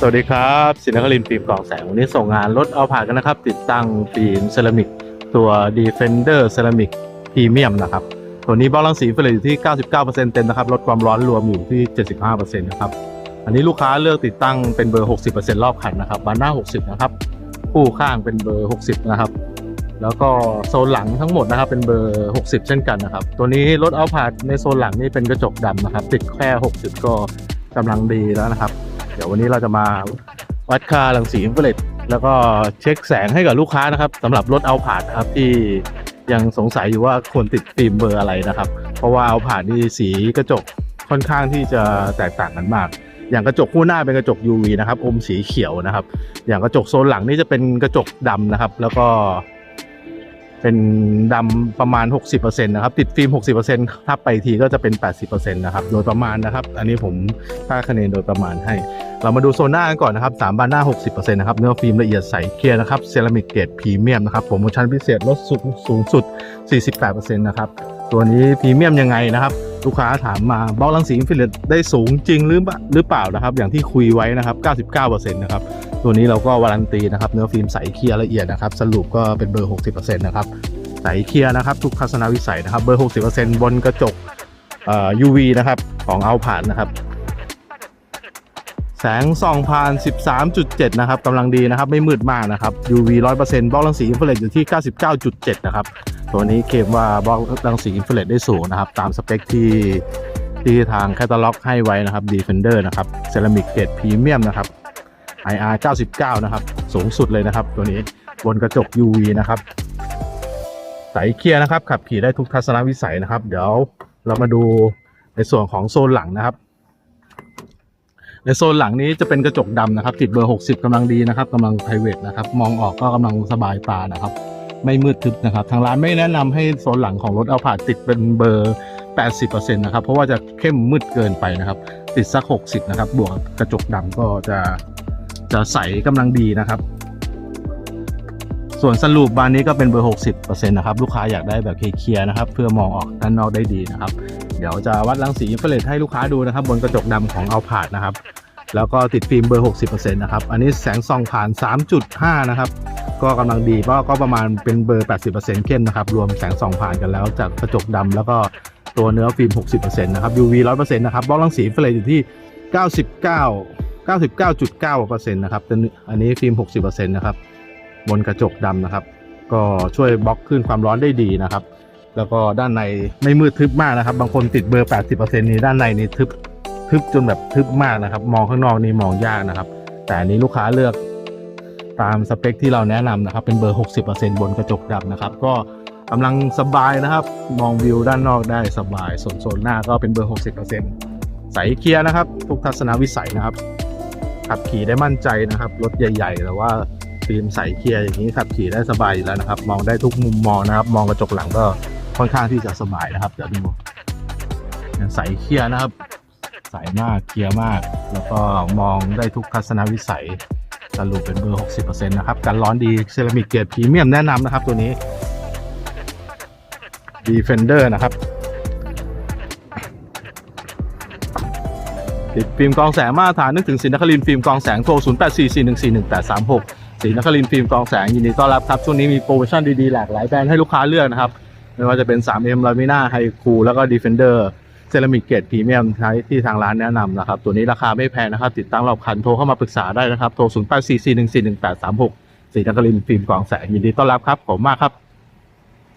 สวัสดีครับสินครินฟิล์มกองแสง วันนี้ส่งงานรถเอาผ่านกันนะครับ ติดตั้งฟิล์มเซรามิกตัว Defender Ceramic Premium นะครับ ตัวนี้บล็อกรังสีเฟลอยู่ที่ 99%เต็มนะครับ ลดความร้อนรวมอยู่ที่ 75%นะครับ อันนี้ลูกค้าเลือกติดตั้งเป็นเบอร์ 60%รอบคันนะครับบานหน้า 60 นะครับ คู่ข้างเป็นเบอร์ 60 นะครับ แล้วก็โซนหลังทั้งหมดนะครับเป็นเบอร์ 60 เช่นกันนะครับ ตัวนี้รถเอาผ่านในโซนหลังนี่เป็นกระจกดำนะครับ ติดแค่ 60 ก็กำลังดีแล้วนะครับ เดี๋ยววันนี้เราจะมาวัดค่ารังสีอินฟราเรดแล้วก็เช็คแสงให้กับลูกค้านะครับสำหรับรถเอาผ่านนะครับที่ยังสงสัยอยู่ว่าควรติดฟิล์มเบอร์อะไรนะครับ เพราะว่าเอาผ่านนี่สีกระจกค่อนข้างที่จะแตกต่างกันมาก อย่างกระจกคู่หน้าเป็นกระจก UV นะครับอมสีเขียวนะครับ อย่างกระจกโซนหลังนี่จะเป็นกระจกดำนะครับ แล้วก็เป็นดำประมาณ 60%นะครับ ติดฟิล์ม 60%ถ้าไปทีก็จะเป็น 80%นะครับ โดยประมาณนะครับ อันนี้ผมค่าคะแนนโดยประมาณให้ เรามาดูโซนหน้ากันก่อนนะครับ3บานหน้า 60%นะครับเนื้อฟิล์มละเอียดใสเคลียร์นะครับเซรามิกเกรดพรีเมียมนะครับโปรโมชั่นพิเศษลดสูงสูงสุด 48%นะครับตัวนี้พรีเมียมยังไงนะครับลูกค้าถามมาบล็อกรังสีอินฟราเรดได้สูงจริงหรือเปล่าหรือเปล่านะครับ อย่างที่คุยไว้นะครับ 99%นะครับตัวนี้เราก็วารันตีนะครับเนื้อฟิล์มใสเคลียร์ละเอียดนะครับสรุปก็เป็นเบอร์ 60%นะครับใสเคลียร์นะครับทุกทัศนวิสัยนะครับเบอร์ 60%บนกระจก UV นะครับของเอาผ่านนะครับ สงส่องผ่าน 13.7 นะครับกำลังดีนะครับ ไม่มืดมากนะครับ UV 100%บล็อกรังสีอินฟราเรดอยู่ที่ 99.7 นะครับ ตัวนี้เคลมว่าบล็อกรังสีอินฟราเรดได้สูงนะครับ ตามสเปคที่ที่ทางแคตตาล็อกให้ไว้นะครับ Defender นะครับเซรามิกเกรดพรีเมียมนะครับ IR 99 นะครับ สูงสุดเลยนะครับ ตัวนี้บนกระจก UV นะครับใสเคลียร์นะครับขับขี่ได้ทุกทัศนวิสัยนะครับ เดี๋ยวเรามาดูในส่วนของโซนหลังนะครับ ในโซนหลังนี้จะเป็นกระจกดำนะครับ ติดเบอร์ 60กำลังดีนะครับกำลังไพรเวทนะครับ มองออกก็กำลังสบายตานะครับ ไม่มืดทึบนะครับ ทางร้านไม่แนะนำให้โซนหลังของรถเอาผ่าติดเป็นเบอร์ 80%นะครับ เพราะว่าจะเข้มมืดเกินไปนะครับ ติดสัก 60 นะครับ บวกกระจกดำก็จะจะใสกำลังดีนะครับ ส่วนสรุปบานนี้ก็เป็นเบอร์ 60%นะครับ ลูกค้าอยากได้แบบเคลียร์นะครับ เพื่อมองออกด้านนอกได้ดีนะครับ เดี๋ยวจะวัดรังสีอินฟราเรดให้ลูกค้าดูนะครับ บนกระจกดำของเอาผาดนะครับ แล้วก็ติดฟิล์มเบอร์ 60%นะครับ อันนี้แสงส่องผ่าน 3.5 นะครับ ก็กำลังดีก็ก็ประมาณเป็นเบอร์ 80%เข้มนะครับ รวมแสงส่องผ่านกันแล้วจากกระจกดำแล้วก็ตัวเนื้อฟิล์ม 60%นะครับ UV 100%นะครับบล็อกรังสีอินฟราเรดอยู่ที่ 99 99.9%นะครับอันนี้ฟิล์ม 60%นะครับ บนกระจกดำนะครับ ก็ช่วยบล็อกขึ้นความร้อนได้ดีนะครับ แล้วก็ด้านในไม่มืดทึบมากนะครับ บางคนติดเบอร์ 80%นี้ด้านในนี่ทึบทึบจนแบบทึบมากนะครับ มองข้างนอกนี่มองยากนะครับ แต่อันนี้ลูกค้าเลือกตามสเปคที่เราแนะนำนะครับ เป็นเบอร์ 60%บนกระจกดำนะครับ ก็กำลังสบายนะครับ มองวิวด้านนอกได้สบาย ส่วนโซนหน้าก็เป็นเบอร์ 60%ใสเคลียร์นะครับ ทุกทัศนวิสัยนะครับ ขับขี่ได้มั่นใจนะครับ รถใหญ่ๆแต่ว่าฟิล์มใสเคลียร์อย่างนี้ขับขี่ได้สบายอยู่แล้วนะครับ มองได้ทุกมุมมองนะครับ มองกระจกหลังก็ ค่อนข้างที่จะสบายนะครับเดี๋ยวดูใสเคลียร์นะครับ ใสมากเคลียร์มาก แล้วก็มองได้ทุกทัศนวิสัยสรุปเป็นเบอร์ 60%นะครับกันร้อนดีเซรามิกเกรดพรีเมียมแนะนำนะครับตัวนี้ Defender นะครับ ติดฟิล์มกองแสงมาตรฐานนึกถึงสินนครินฟิล์มกองแสงโทร 0844141836สีนครินทร์ฟิล์มกองแสงยินดีต้อนรับครับ ช่วงนี้มีโปรโมชั่นดีๆ หลากหลายแบรนด์ให้ลูกค้าเลือกนะครับ ไม่ว่าจะเป็น 3M l a m i n a h i c o แล้วก็ Defender เซรามิกเกรดพรีเมียมใช้ที่ทางร้านแนะนำนะครับ ตัวนี้ราคาไม่แพงนะครับ ติดตั้งรอบคันโทรเข้ามาปรึกษาได้นะครับ โทร 0844141836สีนักลินฟิล์มกองแสงยินดีต้อนรับครับขอบคุณมากครับ